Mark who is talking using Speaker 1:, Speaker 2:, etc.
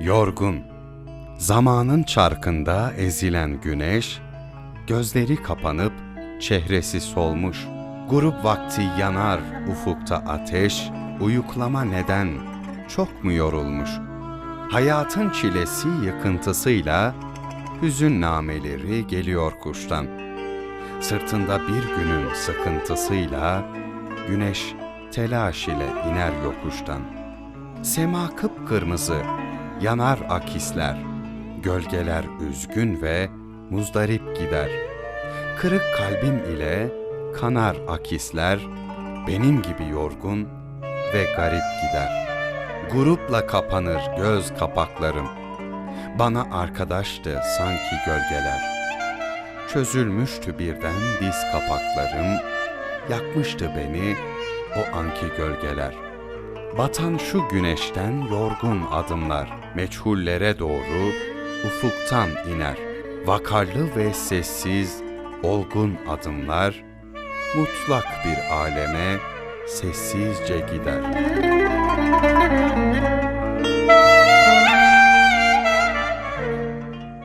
Speaker 1: Yorgun, zamanın çarkında ezilen güneş, gözleri kapanıp çehresi solmuş. Grup vakti yanar ufukta ateş, uyuklama neden, çok mu yorulmuş? Hayatın çilesi yıkıntısıyla, hüzün nameleri geliyor kuştan. Sırtında bir günün sıkıntısıyla, güneş telaş ile iner yokuştan. Sema kıpkırmızı, yanar akisler, gölgeler üzgün ve muzdarip gider. Kırık kalbim ile kanar akisler, benim gibi yorgun ve garip gider. Grupla kapanır göz kapaklarım, bana arkadaştı sanki gölgeler. Çözülmüştü birden diz kapaklarım, yakmıştı beni o anki gölgeler. Batan şu güneşten yorgun adımlar meçhullere doğru ufuktan iner. Vakarlı ve sessiz, olgun adımlar mutlak bir aleme sessizce gider.